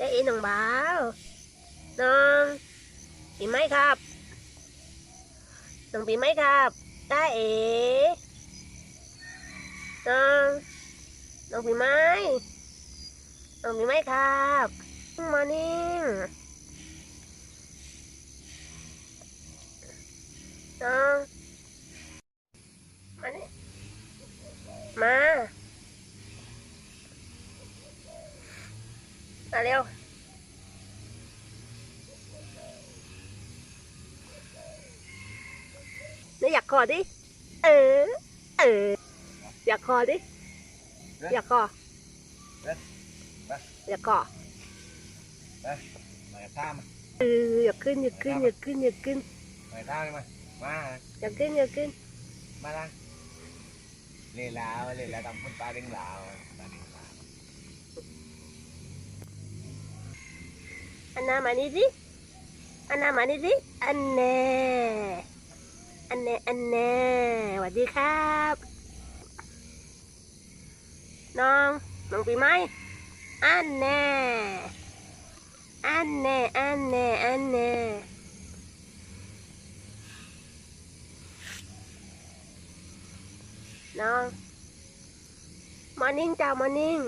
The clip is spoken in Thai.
ได้เอ็นน้องบ่าวน้องปีไหมครับน้องปีไหมครับได้เอ๋น้องน้องปีไหมน้องปีไหมครับมานิ่งน้องมานี่มา มาเร็วนี่อยากคอดิ เออ เออ อยากคอดิ อยากคออยากคอหมายท่ามาเอออยากขึ้นอยากขึ้นอยากขึ้นอยากขึ้นหมายท่าเลยมา มาอยากขึ้นอยากขึ้น มาละเล่ลาวเล่ลาวทำคนตาดึงลาวตาดึงลาว อันนามานี่สิอันนามานี่สิอันแน่อันแน่อันแน่สวัสดีครับ น้องน้องปีไม้อันแน่อันแน่อันแน่อันแน่น้องมอร์นิ่งจ้ามอร์นิ่ง